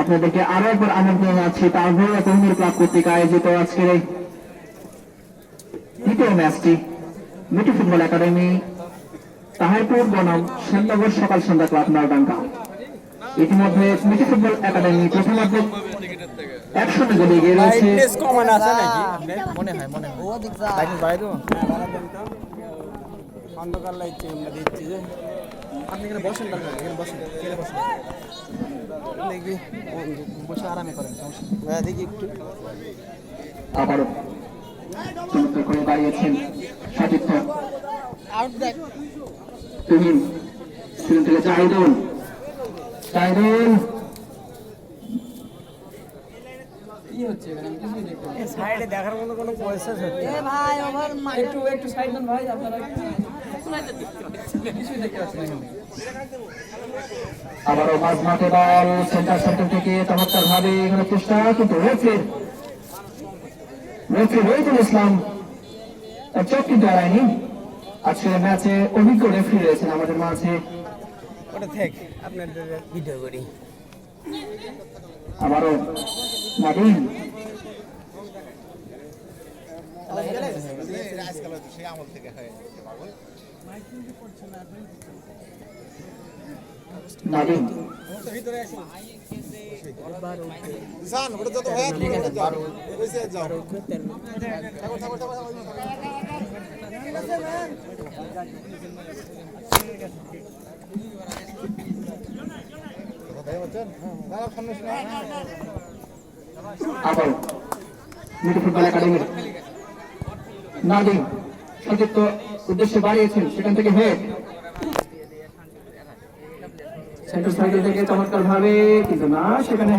আপনাদেরকে আরও একবার আমন্ত্রণ আছে তারপরে তহমির ক্লাব কর্তৃক আয়োজিত আজকের এই দ্বিতীয় ম্যাচটি মিটি ফুটবল একাডেমি তাহারপুর বনাম শ্যামনগর সকাল সন্ধ্যা ক্লাব নলডাঙ্গা। ইতিমধ্যে মিটি ফুটবল একাডেমি প্রথমার্ধে এক শূন্য গোলে এগিয়ে রয়েছে মনে হয় মনে হয়। অন্ধকার দিচ্ছি যে। আপনি এখানে বসেন দরকার এখানে বসেন এখানে বসেন। দেখবি বসে আরামে করেন সমস্যা হ্যাঁ দেখি একটু। আবারও চমৎকার করে দাঁড়িয়েছেন সতীর্থ। তুহিন শুরু থেকে জাহিদুল জাহিদুল সাইডে দেখার মতো কোনো পয়সা একটু একটু সাইড ভাই আপনারা আবারও মাঝ মাঠে বল সেন্টার সেন্টার থেকে চমৎকার ভাবে এখানে চেষ্টা কিন্তু রয়েছে। রহিদুল ইসলাম। চোখ কিন্তু এড়ায়নি আজকের ম্যাচে অভিজ্ঞ রেফারি রয়েছেন আমাদের মাঝে। ওটা থাক আপনাদের ভিডিও করি। আবারও নাদিম নাদিম আবার মিটি একাডেমির নাদিম উদ্দেশ্যে বাড়িয়েছেন, সেখান থেকে সেন্টার থেকে চমৎকার ভাবে কিন্তু না, সেখানে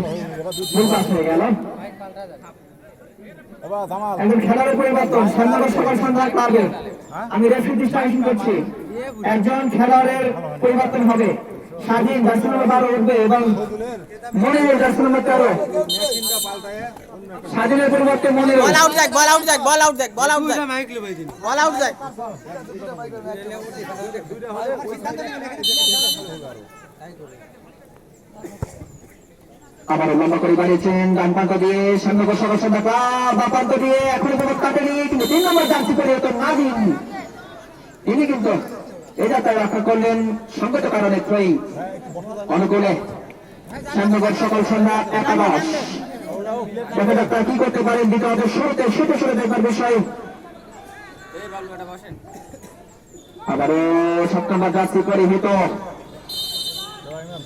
ভুল পাস হয়ে গেল। একজন খেলার পরিবর্তন সন্ধ্যা সকাল সন্ধ্যা ক্লাবে আমি রেফারি দৃষ্টি করছি, একজন খেলোয়াড়ের পরিবর্তন হবে। স্বাধীন নম্বর বারো উঠবে এবং মনে জার্সি নম্বর তেরো স্বাধীনের পরিবর্তে মনে বল আউট যাক বল আউট যাক বল আউট যাক বল আউট যাক। বল আউট যাক। আবার লম্বা করে বাড়িয়েছেন ডান প্রান্ত দিয়ে সামনে সকাল সন্ধ্যা ক্লাব বা প্রান্ত দিয়ে এখনও পর্যন্ত কাটেনি কিন্তু তিন নম্বর জার্সি পরিবর্তন নাদিম তিনি কিন্তু এই যাত্রায় রক্ষা করলেন সঙ্গত কারণে ত্রয়ী অনুকূলে শ্যামনগর সকাল সন্ধ্যা একাদশ। দেখা কি করতে পারেন দ্বিতীয় শুরুতে শুরু দেখবার বিষয়। আবারও সপ্তমবার যাত্রী পরিহিত।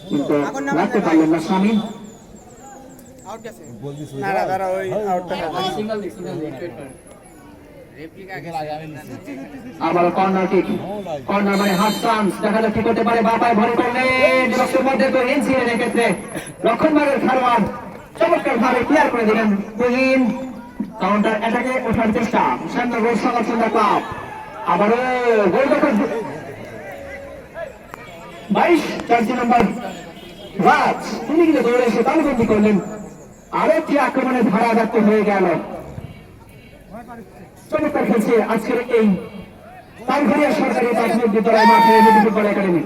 কিন্তু রাখতে পারলেন না স্বামী। আউট গেছে না ওই আউটটা আবার কর্নার কর্নার মানে হাফ চান্স দেখা করতে পারে মধ্যে তো এর ক্ষেত্রে খেলোয়াড়। চমৎকার ভাবে ক্লিয়ার করে দিলেন কাউন্টার অ্যাটাকে ওঠার চেষ্টা। শ্যামনগর সকাল সন্ধ্যা আবারও গোল বাইশ, জার্সি নম্বর রাজ। তিনি কিন্তু দৌড়ে এসে তালবন্দি করলেন। আরেকটি আক্রমণের ধারা ব্যক্ত হয়ে গেল। চমৎকার খেলছে আজকের এই তালঘরিয়া সরকারি প্রাথমিক বিদ্যালয় মাঠে মেদি ফুটবল একাডেমি।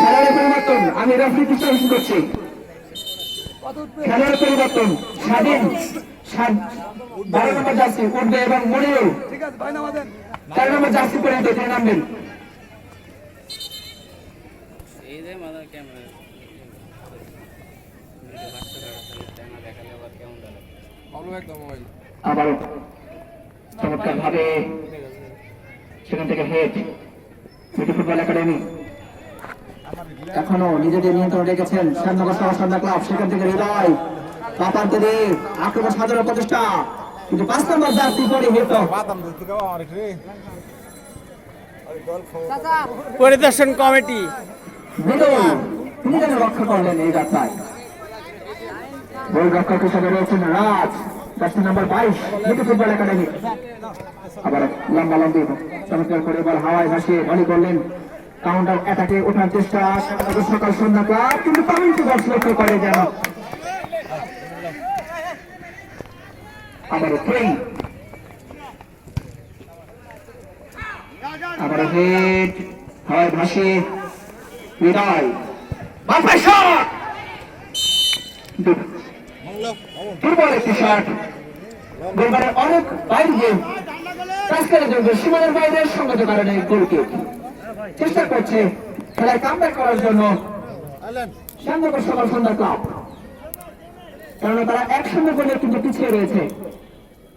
খেলার পরিবর্তন, আমি রেফারি বিশ্লেষণ করছি। খেলার পরিবর্তন, স্বাধীন বারো নম্বর জার্সি উঠবে এবং মনিরুল তেরো নম্বর জার্সি পরিণত তিনি নামবেন। আবার চমৎকার ভাবে সেখান থেকে হেড মেদি ফুটবল একাডেমি এখনও নিজেদের নিয়ন্ত্রণ রেখেছেন শ্যামনগর ক্লাব। সেখান থেকে হৃদয় আক্রমণ প্রচেষ্টা। কিন্তু পাঁচ নম্বর জার্সি পরিহিত পরিদর্শন কমিটি। তিনি যেন রক্ষা করলেন এই যাত্রায় গোল রক্ষক হিসেবে রয়েছেন রাজ। জার্সি নাম্বার বাইশ ফুটবল একাডেমি আবার লম্বা লম্বি চমৎকার করে বল হাওয়ায় ভাসিয়ে ভলি করলেন। কাউন্টার অ্যাটাকে ওঠার চেষ্টা। সকাল সন্ধ্যা ক্লাব কিন্তু কমিউনিটি বক্স লক্ষ্য করে যেন। আবার ট্রেন আবার হেড হাওয়ায় ভাসিয়ে। হৃদয় বাপায় শট! দুর্বল একটি শট গোলবারের অনেক বাইরে কাজ করে সীমানের বাইরে সঙ্গত কারণে গোলকে চেষ্টা করছে খেলায় কামব্যাক করার জন্য শ্যামনগর সকাল সন্ধ্যা ক্লাব কেননা তারা এক গোলে কিন্তু পিছিয়ে রয়েছে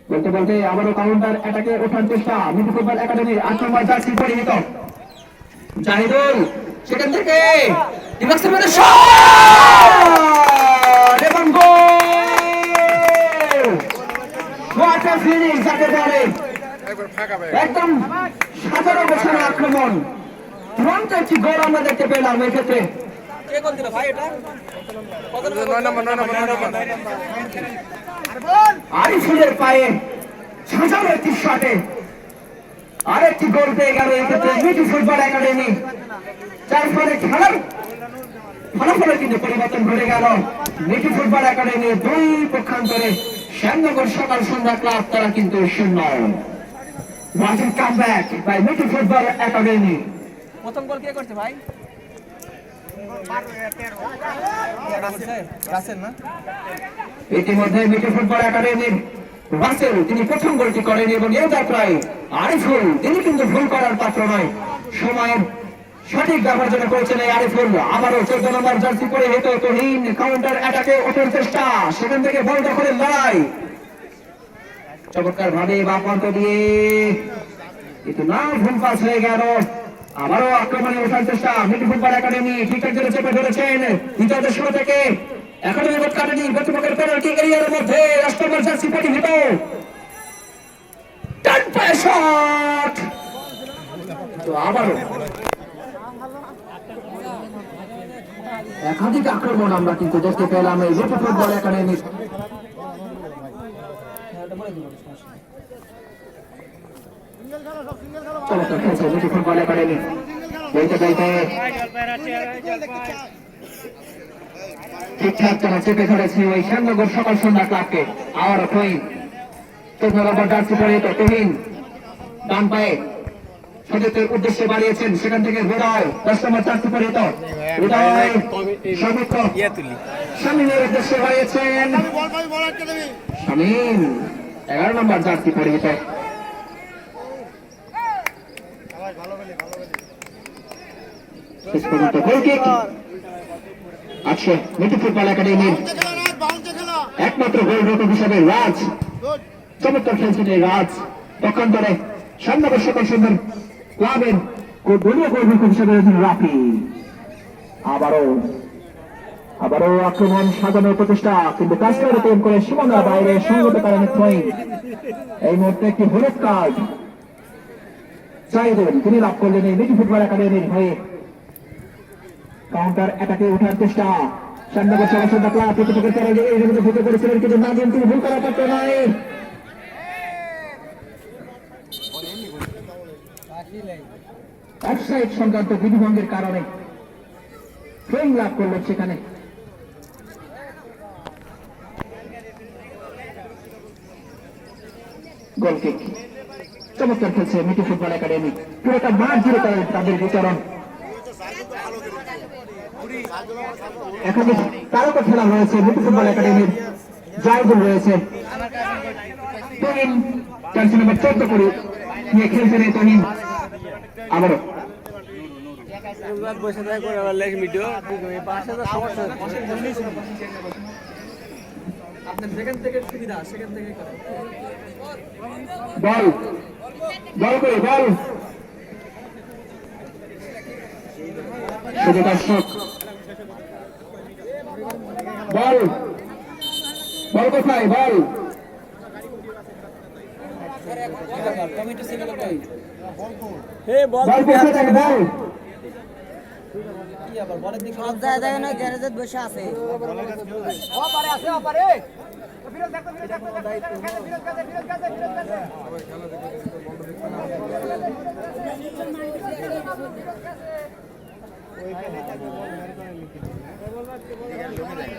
বলতে বলতে আবারও কাউন্টার অ্যাটাকে ওঠার চেষ্টা মিডি ফুটবল একাডেমির আট জার্সি পরিহিত জাহিদুল সেখান থেকে ডিমাক্সের মধ্যে শট এবং গোল ফিনিশ যাকে বলে। একদম সাজানো গোছানো আক্রমণ। তুরন্ত একটি গোল আমরা দেখতে পেলাম এক্ষেত্রে। আরিফুলের পায়ে সাজানো একটি শটে। আরেকটি গোল পেয়ে গেল এক্ষেত্রে মিটি ফুটবল একাডেমি। যার ফলে খেলার ফলাফলে কিন্তু পরিবর্তন ঘটে গেল। মিটি ফুটবল একাডেমি দুই পক্ষান্তরে শ্যামনগর সকাল সন্ধ্যা ক্লাব তারা কিন্তু শূন্য। ওয়াজিং কাম ব্যাক বাই মিটি ফুটবল একাডেমি প্রথম গোল কে করছে ভাই? ইতিমধ্যে মিটি ফুটবল একাডেমির রাসেল তিনি প্রথম গোলটি করেন এবং এই যাত্রায় আরিফুল তিনি কিন্তু ভুল করার পাত্র নয়। সময়ের সঠিক ব্যবহার জন্য করেছেন এই আরিফ আরিফুল আবারও চোদ্দ নম্বর জার্সি পরে হেতো তহিন কাউন্টার অ্যাটাকে ওঠার চেষ্টা। সেখান থেকে বল দখলের লড়াই। চমৎকার ভাবে বা প্রান্ত দিয়ে কিন্তু না ভুল পাস হয়ে গেল। আবারও আক্রমণে ওঠার চেষ্টা। মিটি ফুটবল একাডেমি ঠিকঠাক করে চেপে ধরেছেন। দ্বিতীয় দশম থেকে বোধ কাটেনি। প্রতিপক্ষের পেনাল্টি এরিয়ার মধ্যে রাষ্ট্রপতি জার্সি প্রতিহিত ডান পায়ে শট তো আবারও একাধিক আক্রমণ আমরা কিন্তু দেখতে পেলাম এই মিটি ফুটবল মিটি ফুটবল একাডেমি ঠিকঠাক তারা চেপে ধরেছে ওই শ্যামনগর সকাল সন্ধ্যা ক্লাবকে। আবার কইন চোদ্দ নম্বর জার্সি তো তুহিন পায়ে সতীর্থের উদ্দেশ্যে বাড়িয়েছেন। সেখান থেকে হৃদয় দশ নম্বর জার্সি পরে হৃদয় শামীমের উদ্দেশ্যে এগারো নম্বর পরিহিত একমাত্র হিসাবে রাজ। চমৎকার খেলছেন এই রাজ। পক্ষান্তরে সামনগর সকল সুন্দর ক্লাবের দলীয় গোলরক্ষক হিসাবে রয়েছেন রাফি। আবারও আবারও আক্রমণ সাজানোর প্রচেষ্টা, কিন্তু কাজটা প্রেম করে সীমানা বাইরে সঙ্গত কারণে এই মুহূর্তে একটি হলুদ কার্ড চাইবেন তিনি লাভ করলেন এই মিটি ফুটবল একাডেমির হয়ে কাউন্টার অ্যাটাকে ওঠার চেষ্টা। সান্নগর সদস্য ডাকলা প্রতিপক্ষের কারণে এই জন্য ঢুকে পড়েছিলেন কিন্তু না তিনি, ভুল করার পাত্র নয়। অফসাইড সংক্রান্ত বিধিভঙ্গের কারণে ফ্রেম লাভ করলেন সেখানে। চমৎকার খেলছে মিটি ফুটবল একাডেমি। পুরোটা মাঠ জুড়ে তাদের তাদের বিতরণ। এখানে তারকা খেলা রয়েছে মিটি ফুটবল একাডেমির। জায়গুল রয়েছে। তহিন, জার্সি নাম্বার চোদ্দ করে। নিয়ে খেলছেন তহিন। আবারও বসে থাকে করে আবার লেখ ভিডিও পাশে তো সমস্যা আপনার যেখান থেকে সুবিধা সেখান থেকে বল বল করে বল শুধু দর্শক বল বল কোথায় বল কমিটি কই হে বল বল কোথায় থাকে বল। কি আবার বলের দিকে সব জায়গায় না গ্যারেজে বসে আছে।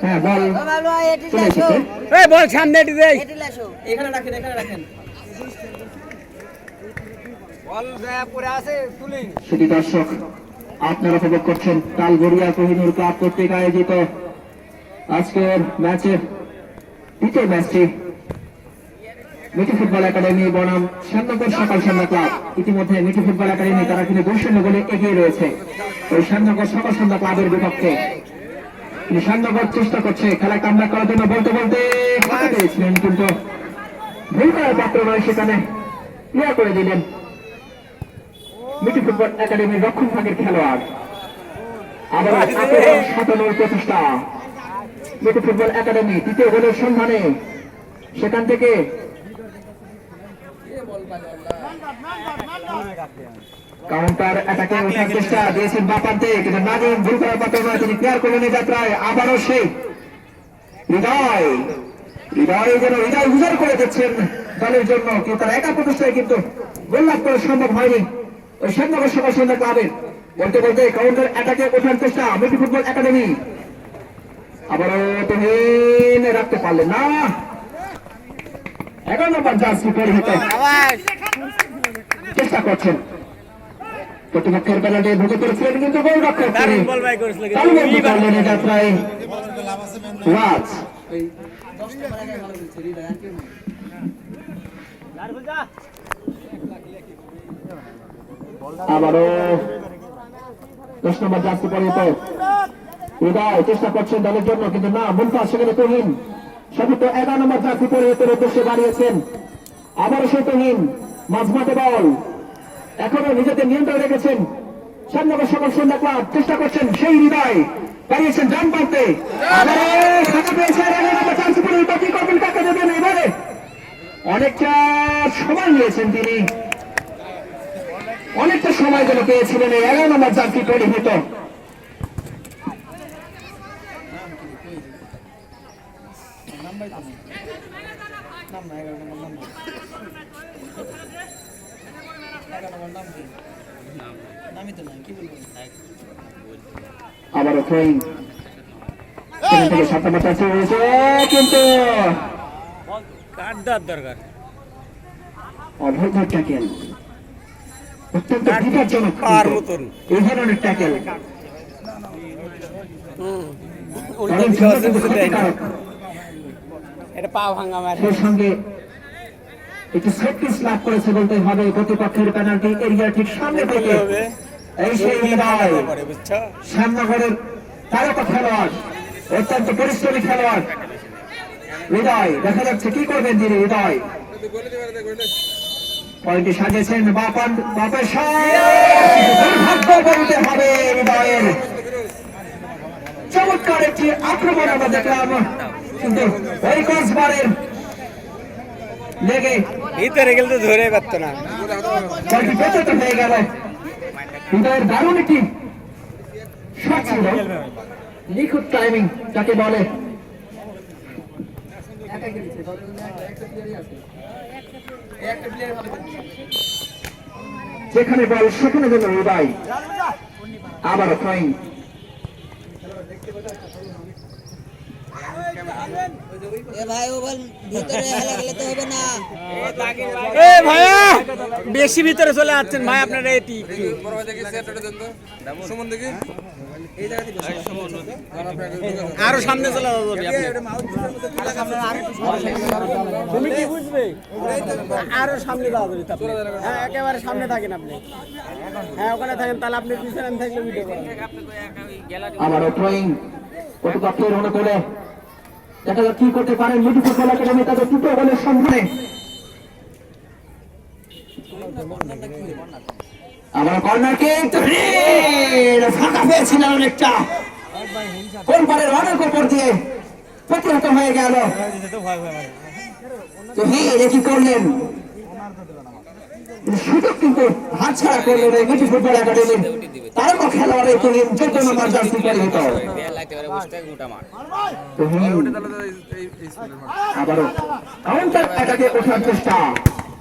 হ্যাঁ বল। সামনে এটি এখানে রাখেন এখানে রাখেন। শুধু দর্শক আপনারা উপভোগ করছেন তালগড়িয়া কোহিনুর ক্লাব কর্তৃক আয়োজিত আজকের ম্যাচের দ্বিতীয় ম্যাচটি মিটি ফুটবল একাডেমি বনাম শ্যামনগর সকাল সন্ধ্যা ক্লাব। ইতিমধ্যে মিটি ফুটবল একাডেমি তারা কিন্তু দুই শূন্য গোলে এগিয়ে রয়েছে। ওই শ্যামনগর সকাল সন্ধ্যা ক্লাবের বিপক্ষে। শ্যামনগর চেষ্টা করছে, খেলা কামনা করার জন্য বলতে বলতে হাতে কিন্তু ভুল পাত্র নয় সেখানে। ক্লিয়ার করে দিলেন মিটি ফুটবল একাডেমির রক্ষণ ভাগের খেলোয়াড়। আবার প্রচেষ্টা। মিটি ফুটবল একাডেমি তৃতীয় গোলের সন্ধানে সেখান থেকে কাউন্টার অ্যাটাকে ওঠার চেষ্টা দিয়েছেন বাপান্তে কিন্তু নাজিম ভুল করার নয় তিনি ক্লিয়ার করলেন এই যাত্রায়। আবারও সেই হৃদয় হৃদয় যেন হৃদয় উজাড় করে দিচ্ছেন দলের জন্য। কিন্তু তার একা প্রচেষ্টায় কিন্তু গোল লাভ করা সম্ভব হয়নি। ওই শ্যামনগর সভা সন্ধ্যা ক্লাবের বলতে বলতে কাউন্টার অ্যাটাকে ওঠার চেষ্টা মিটি ফুটবল একাডেমি আবারও তুহিন রাখতে পারলেন না। এগারো নম্বর জার্সি পরিহিত। চেষ্টা করছেন। প্রতিপক্ষের পেনাল্টি ঢুকে পড়েছিলেন কিন্তু গোল রক্ষক তিনি। তালুবন্ধ করলেন এই যাত্রায় রাজ আবারও দশ নম্বর জার্সি পরিহিত হৃদয় চেষ্টা করছেন দলের জন্য, কিন্তু না মুনফা সেখানে তহিন। সতীর্থ এগারো নম্বর জার্সি পরিহিতের উদ্দেশ্যে বাড়িয়েছেন আবারও সে তহিন, মাঝমাঠে বল। এখনও নিজেদের নিয়ন্ত্রণ রেখেছেন। সামনগর সকল সন্ধ্যা ক্লাব, চেষ্টা করছেন সেই হৃদয়। দাঁড়িয়েছেন ডান এবারে? অনেকটা সময় নিয়েছেন তিনি। অনেকটা সময় যেন পেয়েছিলেন এই এগারো নম্বর জার্সি পরিহিত আবারও থেকে নম্বর হয়েছে কিন্তু ট্যাকেল অত্যন্ত বিপজ্জনক কার কিন্তু মতন। এই ধরনের ট্যাকেল উল্টো দিকে আছে কিন্তু দেয় না। এটা পা ভাঙা মারে। সঙ্গে একটি সেট লাভ করেছে বলতে হবে প্রতিপক্ষের পেনাল্টি এরিয়া ঠিক সামনে থেকে। এই সেই পরে শ্যামনগরের তারকা খেলোয়াড় অত্যন্ত পরিশ্রমী খেলোয়াড়। হৃদয় দেখা যাচ্ছে কি করবেন তিনি হৃদয়? পয়েন্টটি সাজিয়েছেন বাপান বাপের দুর্ভাগ্য বলতে হবে হৃদয়ের চমৎকার একটি আক্রমণ আমরা দেখলাম। কিন্তু ওই কসবারের লেগে ভিতরে গেলে তো ধরে পারতো না। বলটি বেচত হয়ে গেল। হৃদয়ের দারুণ একটি শট ছিল। নিখুঁত টাইমিং যাকে বলে যেখানে বল সেখানে যেন হৃদয় আবার থ্রোয়িং এ ভাই ও বল ভিতরে হেলে গেলে তো হবে না। এ ভাইয়া বেশি ভিতরে চলে যাচ্ছেন ভাই আপনারা এটি আরও সামনে চলে যাব তুমি কি বুঝবে? আরও সামনে যাওয়া যাবে হ্যাঁ একেবারে সামনে থাকেন আপনি। হ্যাঁ ওখানে থাকেন তাহলে আপনি পিছনে আমি থাকলে ভিডিও করেন। আবারও থ্রোয়িং প্রতিপক্ষের অনুকূলে দেখা যাক কি করতে পারেন মিডি ফুটবল একাডেমি তাদের তৃতীয় বলের সন্ধানে। আবার কর্নার কিক ফাঁকা পেয়েছিলেন অনেকটা কোন পারের অনেক উপর দিয়ে প্রতিহত হয়ে গেল। তো হির কি করলেন? কিন্তু আবারও কাউন্টার চেষ্টা।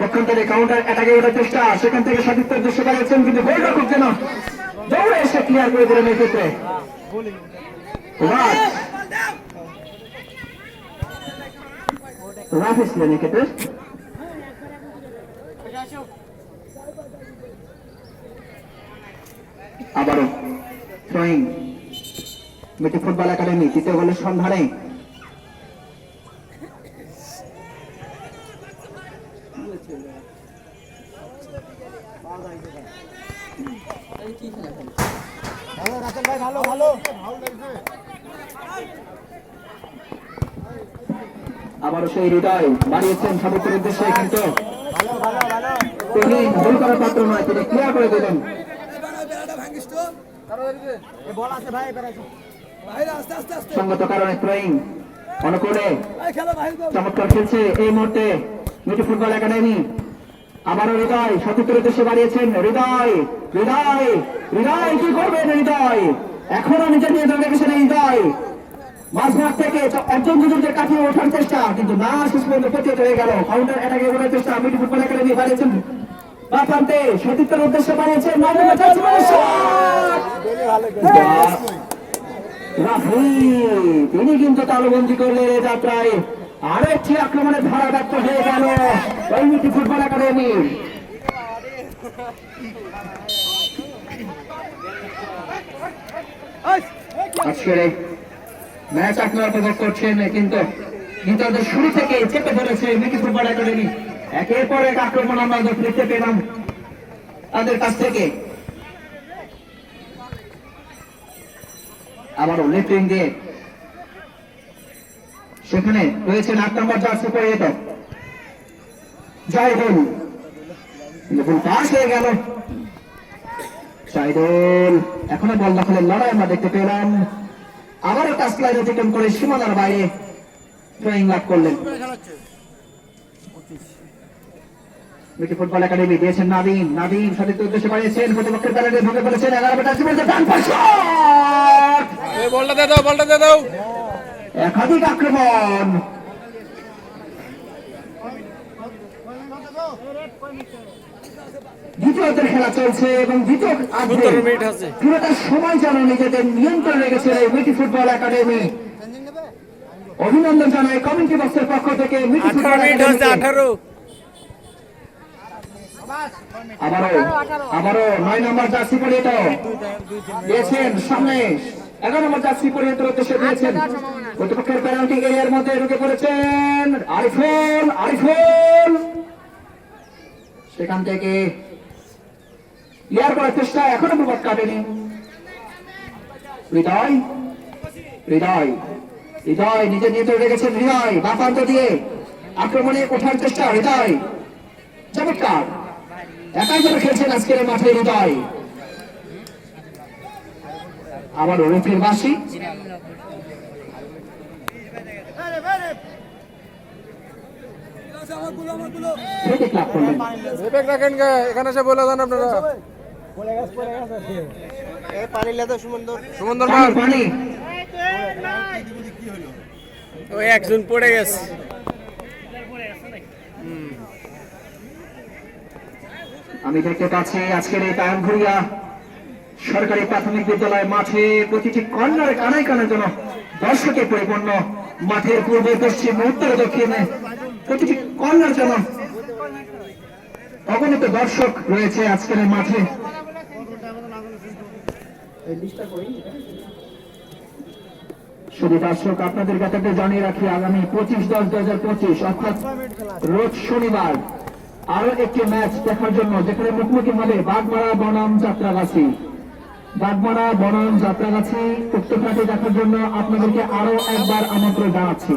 পক্ষান্তরে কাউন্টার অ্যাটাকে ওঠার চেষ্টা। সেখান থেকে সতীর্থের দৃশ্য পাচ্ছেন কিন্তু গোল রক্ষক যেন। দৌড়ে এসে ক্লিয়ার করে দিলেন এই ক্ষেত্রে। আবারও ফুটবল একাডেমি তৃতীয় গোলের সন্ধানে। আবারও সেই হৃদয় বাড়িয়েছেন সদস্যের উদ্দেশ্যে কিন্তু তিনি ভুল করার পাত্র নয়, তিনি ক্লিয়ার করে দিলেন। ভাই সঙ্গত কারণে থ্রোয়িং অনুকূলে চমৎকার খেলছে এই মুহূর্তে। মিটি ফুটবল একাডেমি। আবারও হৃদয় সতীর্থের উদ্দেশ্যে বাড়িয়েছেন। হৃদয় হৃদয় হৃদয় কি করবেন হৃদয়? এখনও নিজের নিয়ে ধরে রেখেছেন হৃদয়। মাঝমাঠ থেকে একজন দুজনকে কাটিয়ে ওঠার চেষ্টা কিন্তু না শেষ পর্যন্ত প্রতিহত হয়ে গেল। কাউন্টার অ্যাটাকে ওঠার চেষ্টা মিটি ফুটবল একাডেমি বাড়িয়েছেন বা প্রান্তে সতীর্থের উদ্দেশ্যে বাড়িয়েছেন রাফি তিনি কিন্তু তালবন্দি করলেন এ যাত্রায় আরেকটি আক্রমণের ধারা ব্যক্ত হয়ে গেল। ঐমিটি ফুটবল একাডেমি। আজকের ম্যাচ আপনারা উপভোগ করছেন, কিন্তু তাদের শুরু থেকে চেপে ধরেছে মিটি ফুটবল একাডেমি। একের পর এক আক্রমণ আমরা দেখতে পেলাম তাদের কাছ থেকে। আবারও লেফট উইং দিয়ে সেখানে রয়েছেন আট নম্বর জার্সি পরিহিত জয়দুল দেখুন, পাস হয়ে গেল। জয়দুল এখনও বল দখলের লড়াই আমরা দেখতে পেলাম। আবারও অতিক্রম করে সীমানার বাইরে লাভ করলেন। ফুটবল একাডেমি দিয়েছেন বাড়িয়েছেন প্রতিপক্ষের পড়েছেন, এগারো পাশ। বলটা দাও বলটা দাও। একাধিক আক্রমণ। খেলা চলছে এবং দ্বিতীয়। পুরোটা সময় যেন নিজেদের নিয়ন্ত্রণ রেখেছিল এই মিটি ফুটবল একাডেমি। অভিনন্দন জানাই কমিটি বক্সের পক্ষ থেকে মিটি ফুটবল আঠারো। আবারও আবারও নয় নম্বর জার্সি পরিহিত। দিয়েছেন সামনে। এগারো নম্বর জার্সি পরিহিত উদ্দেশ্যে দিয়েছেন প্রতিপক্ষের পেনাল্টি এরিয়ার মধ্যে ঢুকে পড়েছেন আরিফুল আরিফুল। সেখান থেকে ক্লিয়ার করার চেষ্টা এখনও বিপদ কাটেনি। হৃদয় হৃদয় হৃদয় নিজে নিয়ন্ত্রণ রেখেছেন হৃদয় বাপান্ত দিয়ে আক্রমণে ওঠার চেষ্টা হৃদয়। চমৎকার। একাই করে খেলছেন আজকের মাঠে হৃদয়। আবার রফির বাসি এখানে এসে বলে দেন আপনারা। পড়ে গেছে পড়ে গেছে এ পানি লেতো সুমন্দর। সুমন্দর পানি। ওই একজন পড়ে গেছে। আমি দেখতে পাচ্ছি আজকের এই টায়াম ঘুরিয়া সরকারি প্রাথমিক বিদ্যালয় মাঠে প্রতিটি কর্নারে কানায় কানার জন্য দর্শকে পরিপূর্ণ। মাঠের পূর্বে, পশ্চিম, উত্তর, দক্ষিণে, প্রতিটি কর্নার যেন অগণিত দর্শক রয়েছে আজকের মাঠে। শুধু দর্শক, আপনাদের কাছে জানিয়ে রাখি, আগামী পঁচিশ দশ দু হাজার পঁচিশ, অর্থাৎ রোজ শনিবার আরও একটি ম্যাচ দেখার জন্য যেখানে মুখোমুখি হবে বাগমারা বনাম যাত্রাগাছি বাগমারা বনাম যাত্রাগাছি ফ্ল্যাটে দেখার জন্য আপনাদেরকে আরও একবার আমন্ত্রণ জানাচ্ছি।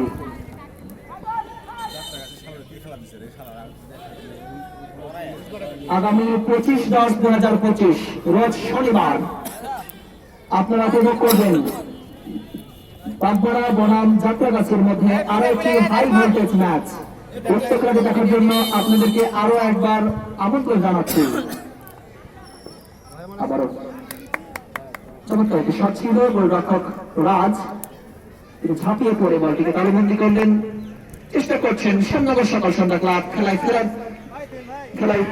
আগামী পঁচিশ দশ দু হাজার পঁচিশ, রোজ শনিবার আপনারা উপভোগ করবেন বাগমারা বনাম যাত্রাগাছির মধ্যে আরও একটি হাই ভোল্টেজ ম্যাচ উত্তরকালে দেখার জন্য আপনাদেরকে আরও একবার আমন্ত্রণ জানাচ্ছি। আবারও চমৎকার একটি শট ছিল গোলরক্ষক রাজ। তিনি ঝাঁপিয়ে পড়ে বলটিকে তালুবন্দি করলেন। চেষ্টা করছেন শ্যামনগর সকাল সন্ধ্যা ক্লাব খেলায় ফেরার। খেলায়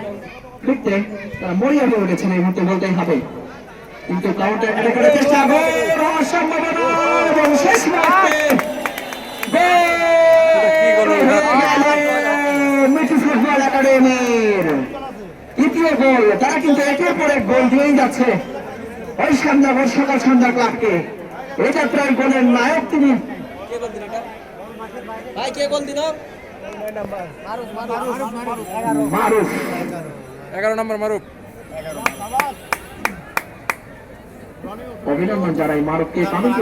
ফিরতে তারা মরিয়া হয়ে উঠেছেন এই মুহূর্তে বলতেই হবে। কিন্তু কাউন্টার অ্যাটাক করার চেষ্টা গোল এবং শেষ মুহূর্তে একাডেমির তৃতীয় গোল, তারা কিন্তু একের পর এক গোল দিয়েই যাচ্ছে। শ্যামনগর সকাল সন্ধ্যা ক্লাবকে। এই যাত্রার গোলের নায়ক তিনি। ভাই কে গোল দিল? মারুফ। এগারো নম্বর মারুফ। অভিনন্দন জানাই মারুফকে। কামিল